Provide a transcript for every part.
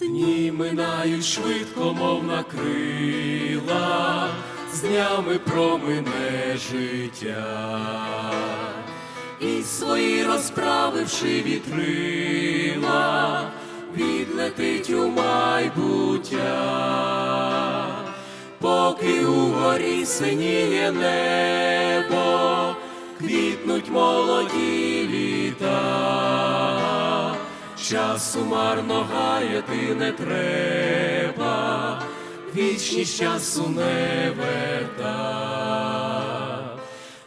Дні минають швидко, мов на крила, з днями промине життя, і свої розправивши вітрила, відлетить у майбуття, поки угорі синіє небо, квітнуть молоді літа. Часу марно гаяти не треба, вічність часу не верта,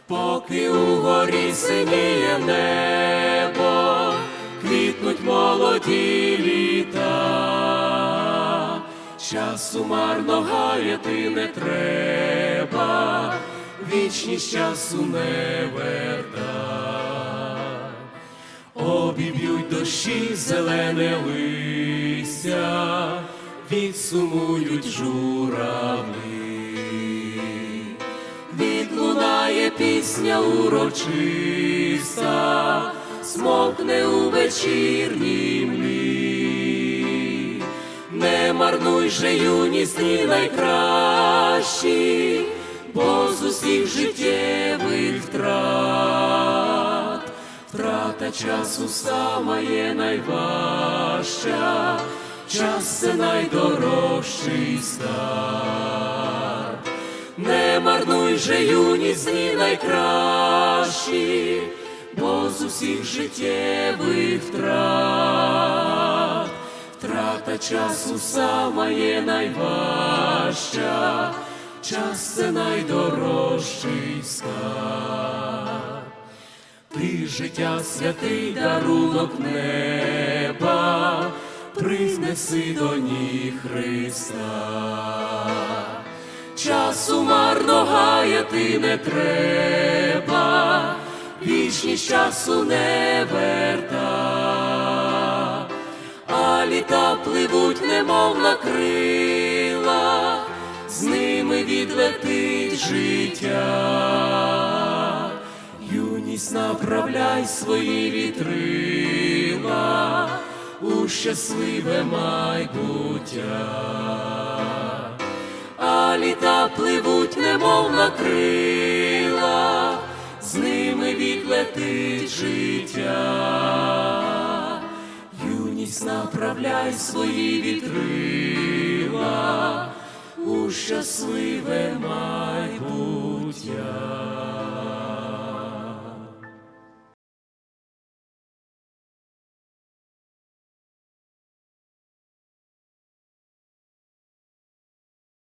поки угорі синіє небо, квітнуть молоді літа, часу марно гаяти не треба, вічність часу не верта. Обіб'ють дощі зелене листя, відсумують журавлі, відлунає пісня урочиста, смокне у вечірній не марнуй же юність дні найкращі, бо з усіх життєвих Втрата часу сама є найважча, час це найдорожчий старт. Не марнуй же юність дні найкращі, бо з усіх життєвих втрат. Втрата часу сама є найважча, час це найдорожчий Життя святий дарунок неба, принеси до ніг Христа. Часу марно гаяти не треба, вічність часу не верта, а літа пливуть, немов на крила, з ними відлетить життя. Юність направляй свої вітрила у щасливе майбуття, а літа пливуть, немов на крила, з ними відлетить життя. Юність направляй свої вітрила у щасливе майбуття.